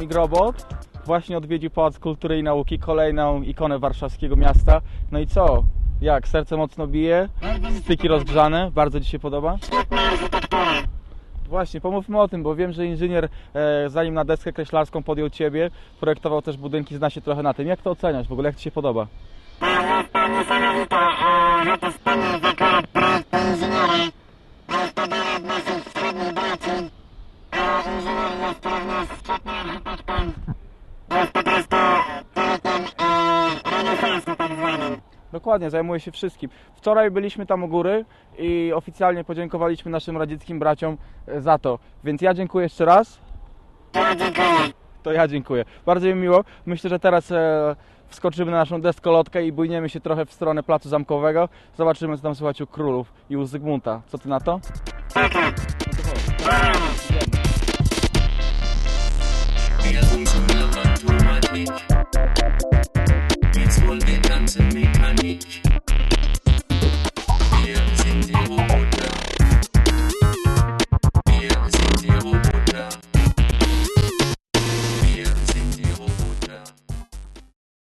Migrobot właśnie odwiedził Pałac Kultury i Nauki, kolejną ikonę warszawskiego miasta. No i co? Jak? Serce mocno bije? Styki rozgrzane? Bardzo Ci się podoba? Właśnie, pomówmy o tym, bo wiem, że inżynier, e, zanim na deskę kreślarską podjął Ciebie, projektował też budynki, zna się trochę na tym. Jak to oceniasz w ogóle? Jak Ci się podoba? Dokładnie, zajmuje się wszystkim. Wczoraj byliśmy tam u góry i oficjalnie podziękowaliśmy naszym radzieckim braciom e, za to. Więc ja dziękuję jeszcze raz. To ja dziękuję. Bardzo mi miło. Myślę, że teraz e, wskoczymy na naszą deskolotkę i bujniemy się trochę w stronę Placu Zamkowego. Zobaczymy, co tam słychać u królów i u Zygmunta. Co ty na to? Z nami tu ładnie will be done to me.